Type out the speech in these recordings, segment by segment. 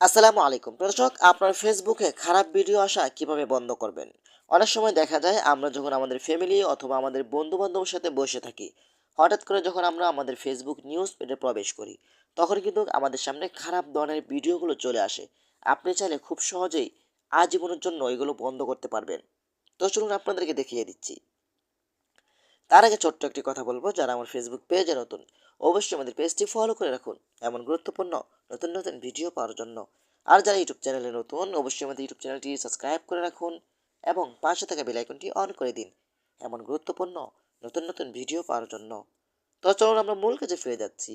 আসসালামু আলাইকুম। দর্শক, আপনার ফেসবুকে খারাপ ভিডিও আসা কীভাবে বন্ধ করবেন? অনেক সময় দেখা যায় আমরা যখন আমাদের ফ্যামিলি অথবা আমাদের বন্ধু বান্ধবের সাথে বসে থাকি, হঠাৎ করে যখন আমরা আমাদের ফেসবুক নিউজ পেজে প্রবেশ করি, তখন কিন্তু আমাদের সামনে খারাপ ধরনের ভিডিওগুলো চলে আসে। আপনি চাইলে খুব সহজেই আজীবনের জন্য এগুলো বন্ধ করতে পারবেন। তো চলুন আপনাদেরকে দেখিয়ে দিচ্ছি। তার আগে ছোট্ট একটি কথা বলব যারা আমার ফেসবুক পেজে নতুন। অবশ্যই আমাদের পেজটি ফলো করে রাখুন। এমন গুরুত্বপূর্ণ, নতুন নতুন ভিডিও পাওয়ার জন্য। আর যারা ইউটিউব চ্যানেলে নতুন, অবশ্যই আমাদের ইউটিউব চ্যানেলটি সাবস্ক্রাইব করে রাখুন এবং পাশে থাকা বেল আইকনটি অন করে দিন। এমন গুরুত্বপূর্ণ, নতুন নতুন ভিডিও পাওয়ার জন্য। তো চলুন আমরা মূল কাজে ফিরে যাচ্ছি।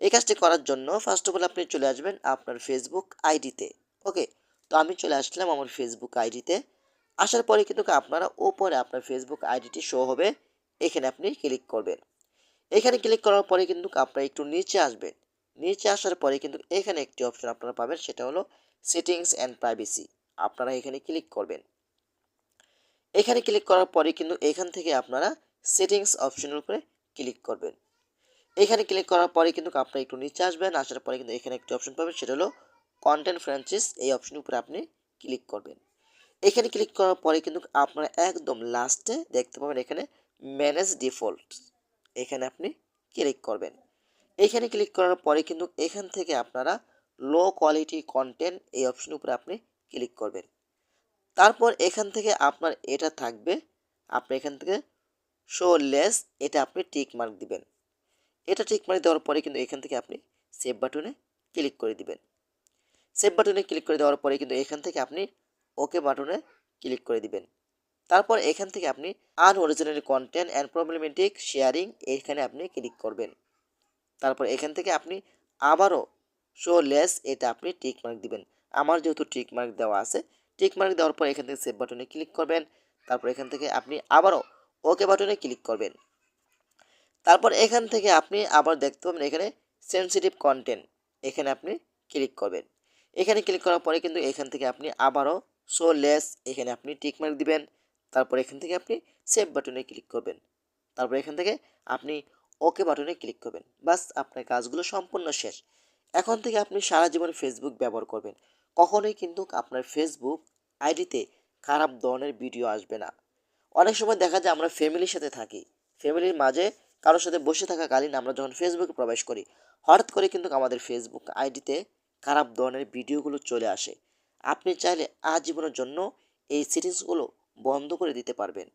এই কাজটি করার জন্য ফার্স্ট অফ অল আপনি চলে আসবেন আপনার ফেসবুক আইডিতে ওকে তো আমি চলে আসলাম আমার ফেসবুক আইডিতে আসার পরে কিন্তু আপনারা ওপরে আপনার ফেসবুক আইডিটি শো হবে। এখানে আপনি ক্লিক করবেন। এখানে ক্লিক করার পরে কিন্তু আপনারা একটু নিচে আসবেন নিচে আসার পরে কিন্তু এখানে একটি অপশন আপনারা পাবেন, সেটা হলো সেটিংস অ্যান্ড প্রাইভেসি আপনারা এখানে ক্লিক করবেন। এখানে ক্লিক করার পরে কিন্তু এখান থেকে আপনারা সেটিংস অপশনের উপরে ক্লিক করবেন। এখানে ক্লিক করার পরে কিন্তু আপনারা একটু নিচে আসবেন, আসার পরে কিন্তু এখানে একটি অপশন পাবেন, সেটা হলো কন্টেন্ট ফ্র্যাঞ্চাইজ এই অপশনের উপরে আপনি ক্লিক করবেন। এখানে ক্লিক করার পরে কিন্তু আপনারা একদম লাস্টে দেখতে পাবেন এখানে ম্যানেজ ডিফল্ট এখানে আপনি ক্লিক করবেন। এখানে ক্লিক করার পরে কিন্তু এখান থেকে আপনারা লো কোয়ালিটি কন্টেন্ট এই অপশন উপরে আপনি ক্লিক করবেন। তারপর এখান থেকে আপনার এটা থাকবে, আপনি এখান থেকে শো লেস এটা আপনি টিক মার্ক দিবেন। এটা টিক মার্ক দেওয়ার পরে কিন্তু এখান থেকে আপনি সেভ বাটনে ক্লিক করে দিবেন। সেভ বাটনে ক্লিক করে দেওয়ার পরে কিন্তু এখান থেকে আপনি ওকে বাটনে ক্লিক করে দিবেন। তারপর এখান থেকে আপনি unoriginal content and problematic sharing এখানে আপনি ক্লিক করবেন। তারপর এখান থেকে আপনি আবারও শো লেস এটা আপনি টিক মার্ক দিবেন। আমার যেহেতু টিক মার্ক দেওয়া আছে টিক মার্ক দেওয়ার পর এখান থেকে সেভ বাটনে ক্লিক করবেন। তারপর এখান থেকে আপনি আবারও ওকে বাটনে ক্লিক করবেন। তারপর এখান থেকে আপনি আবার দেখতে পাবেন এখানে সেন্সিটিভ কন্টেন্ট এখানে আপনি ক্লিক করবেন। এখানে ক্লিক করার পরে কিন্তু এখান থেকে আপনি আবারও শো লেস এখানে আপনি টিক মার্ক দিবেন। তারপর এখান থেকে আপনি সেভ বাটনে ক্লিক করবেন। তারপর এখান থেকে আপনি ওকে বাটনে ক্লিক করবেন। বাস আপনার কাজগুলো সম্পূর্ণ শেষ। এখন থেকে আপনি সারা জীবন ফেসবুক ব্যবহার করবেন। কখনোই কিন্তু আপনার ফেসবুক আইডিতে খারাপ ধরনের ভিডিও আসবে না। অনেক সময় দেখা যায় আমরা ফ্যামিলির সাথে থাকি। ফ্যামিলির মাঝে কারোর সাথে বসে থাকাকালীন আমরা যখন ফেসবুকে প্রবেশ করি, হঠাৎ করে কিন্তু আমাদের ফেসবুক আইডিতে খারাপ ধরনের ভিডিওগুলো চলে আসে। আপনি চাইলে আজীবনের জন্য এই সিরিজগুলো বন্ধ করে দিতে পারবেন।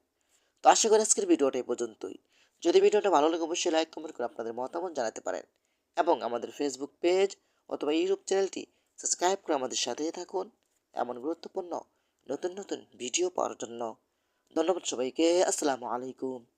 তো আশা করি আজকের ভিডিওটা এই পর্যন্তই। যদি ভিডিওটা ভালো লাগে, অবশ্যই লাইক কমেন্ট করে আপনাদের মতামত জানাতে পারেন এবং আমাদের ফেসবুক পেজ অথবা ইউটিউব চ্যানেলটি সাবস্ক্রাইব করে আমাদের সাথেই থাকুন। এমন গুরুত্বপূর্ণ নতুন নতুন ভিডিও পাওয়ার জন্য। ধন্যবাদ সবাইকে। আসসালামু আলাইকুম।